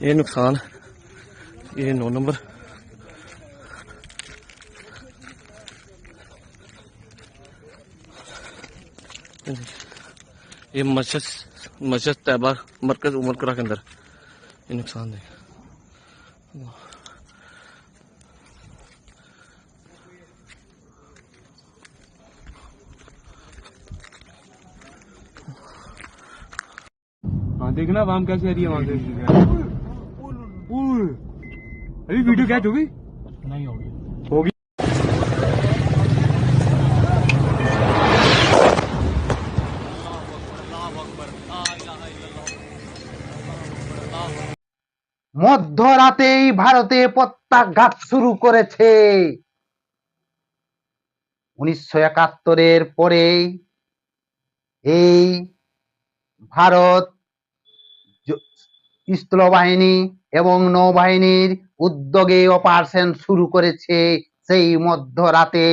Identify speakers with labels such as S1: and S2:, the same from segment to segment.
S1: ये नुकसान, ये नौ नंबर। ये मस्जिद मस्जिद तैबा मरकज उमर उमरकरा के अंदर। ये नुकसान है।
S2: हाँ, देखना वाम कैसे आ रही है वहाँ से। अभी वीडियो कैच होगी नहीं होगी होगी
S3: মধ্যরাতেই ভারতে প্রত্যাঘাত শুরু করেছে উনিশশো একাত্তরের পরে এই ভারত জ- স্থলবাহিনী এবং নৌবাহিনীর উদ্যোগে অপারেশন শুরু করেছে সেই মধ্যরাতে।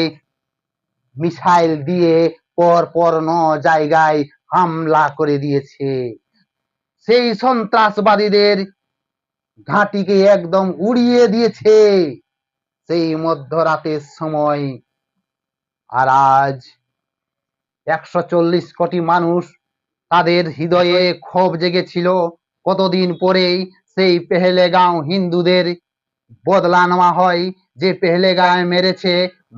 S3: মিসাইল দিয়ে পর পর ন জায়গায় হামলা করে দিয়েছে। সেই সন্ত্রাসবাদীদের ঘাঁটিকে একদম উড়িয়ে দিয়েছে সেই মধ্যরাতের সময়। আর আজ একশো চল্লিশ কোটি মানুষ তাদের হৃদয়ে ক্ষোভ জেগেছিল। কতদিন পরেই সেই পেহেলেগাঁও হিন্দুদের বদলা নেওয়া হয়। যে পেহেলেগাঁও মেরেছে,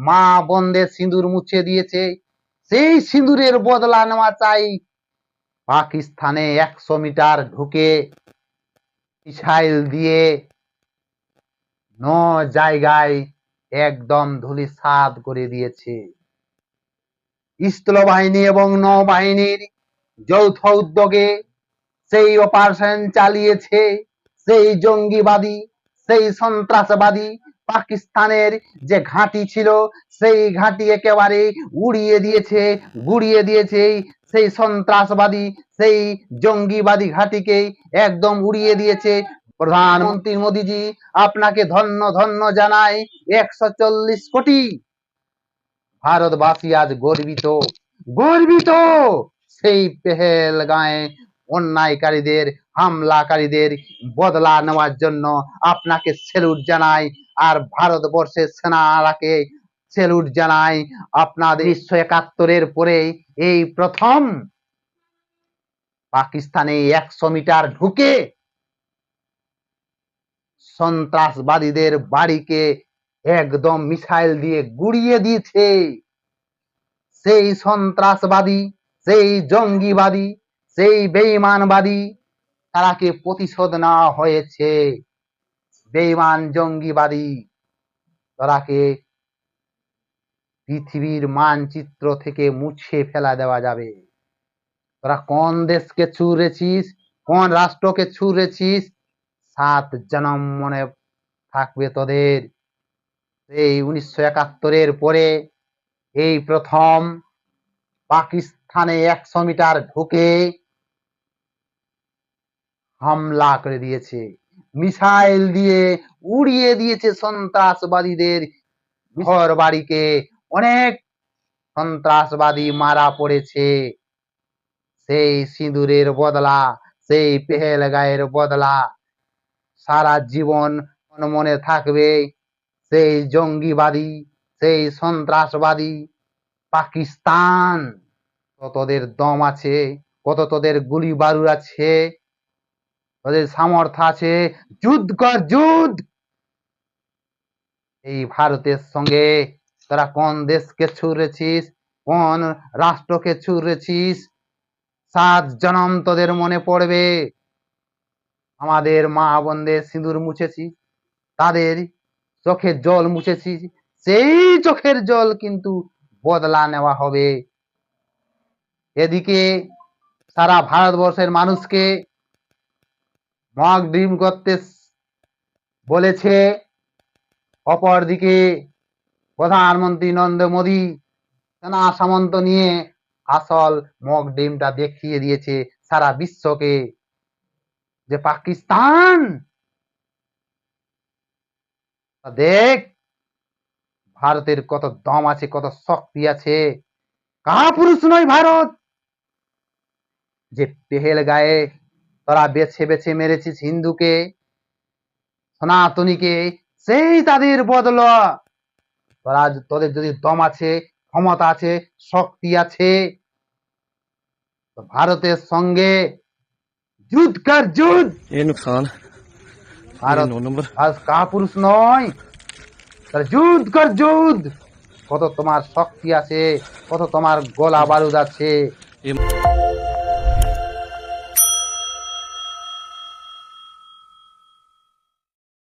S3: মা বন্ধের সিঁদুর মুছে দিয়েছে, সেই সিঁদুরের বদলা নেওয়া চাই। পাকিস্তানে একশো মিটার ঢুকে মিসাইল দিয়ে ন জায়গায় একদম ধুলিসাৎ করে দিয়েছে। স্থলবাহিনী এবং নৌবাহিনীর যৌথ উদ্যোগে সেই অপারেশন চালিয়েছে। সেই জঙ্গিবাদী, সেই সন্ত্রাসবাদী পাকিস্তানের যে ঘাঁটি ছিল, সেই ঘাঁটি একেবারে উড়িয়ে দিয়েছে, গুড়িয়ে দিয়েছে সেই সন্ত্রাসবাদী, সেই জঙ্গিবাদী ঘাঁটিকে একদম উড়িয়ে দিয়েছে। প্রধানমন্ত্রী মোদীজি আপনাকে ধন্য ধন্য জানায় একশো চল্লিশ কোটি। ভারতবাসী আজ গর্বিত গর্বিত সেই পেহেল গায়ে অন্যায়কারীদের হামলাকারীদের বদলা নেওয়ার জন্য আপনাকে সেলুট জানাই, আর ভারতবর্ষের সেনারাকে সেলুট জানাই। আপনাদের উনিশশো একাত্তরের পরে এই প্রথম পাকিস্তানে একশো মিটার ঢুকে সন্ত্রাসবাদীদের বাড়িকে একদম মিসাইল দিয়ে গুড়িয়ে দিয়েছে। সেই সন্ত্রাসবাদী, সেই জঙ্গিবাদী, সেই বেঈমানবাদী তারাকে প্রতিশোধ নেওয়া হয়েছে। বেঈমান জঙ্গিবাদী তারাকে পৃথিবীর মানচিত্র থেকে মুছে ফেলা দেওয়া যাবে। তোরা কোন দেশকে ছুঁড়েছিস? কোন রাষ্ট্রকে ছুঁড়েছিস? সাত জনম মনে থাকবে তোদের। এই উনিশশো একাত্তরের পরে এই প্রথম পাকিস্তানে একশো মিটার ঢুকে হামলা করে দিয়েছে। মিসাইল দিয়ে উড়িয়ে দিয়েছে সন্ত্রাসবাদীদের ঘর বাড়িকে অনেক সন্ত্রাসবাদী মারা পড়েছে। সেই সিঁদুরের বদলা, সেই পেহেল গায়ের বদলা সারা জীবন মনে থাকবে। সেই জঙ্গিবাদী, সেই সন্ত্রাসবাদী পাকিস্তান। কত তোদের দম আছে, কত তোদের গুলি বারুদ আছে। তোদের সামর্থ্য আছে। যুদ্ধ কর, যুদ্ধ! এই ভারতের সঙ্গে তোরা কোন দেশকে ছুঁড়েছিস? কোন রাষ্ট্রকে ছুঁড়েছিস? সাত জনম তোদের মনে পড়বে। আমাদের মা বোনদের সিঁদুর মুছেছি তাদের চোখের জল মুছেছি সেই চোখের জল কিন্তু বদলা নেওয়া হবে। এদিকে সারা ভারতবর্ষের মানুষকে মক ড্রিম করতে বলেছে অপরদিকে প্রধানমন্ত্রী নরেন্দ্র মোদী সেনা সামন্ত নিয়ে আসল মক ড্রিমটা দেখিয়ে দিয়েছে সারা বিশ্বকে যে পাকিস্তান। দেখ, ভারতের কত দম আছে, কত শক্তি আছে। কাপুরুষ নয় ভারত, যে পেহেল গায়ে তোরা বেছে বেছে মেরেছিস হিন্দুকে সনাতনীকে সেই তাদের বদল। তোরা তোদের যদি দম আছে ক্ষমতা আছে শক্তি আছে ভারতের সঙ্গে যুদ্ধ কর যুদ্ধ।
S1: নুকসান
S3: ভারত নয়। তার যুদ্ধ কর যুদ্ধ। কত তোমার শক্তি আছে কত তোমার গোলা বারুদ আছে।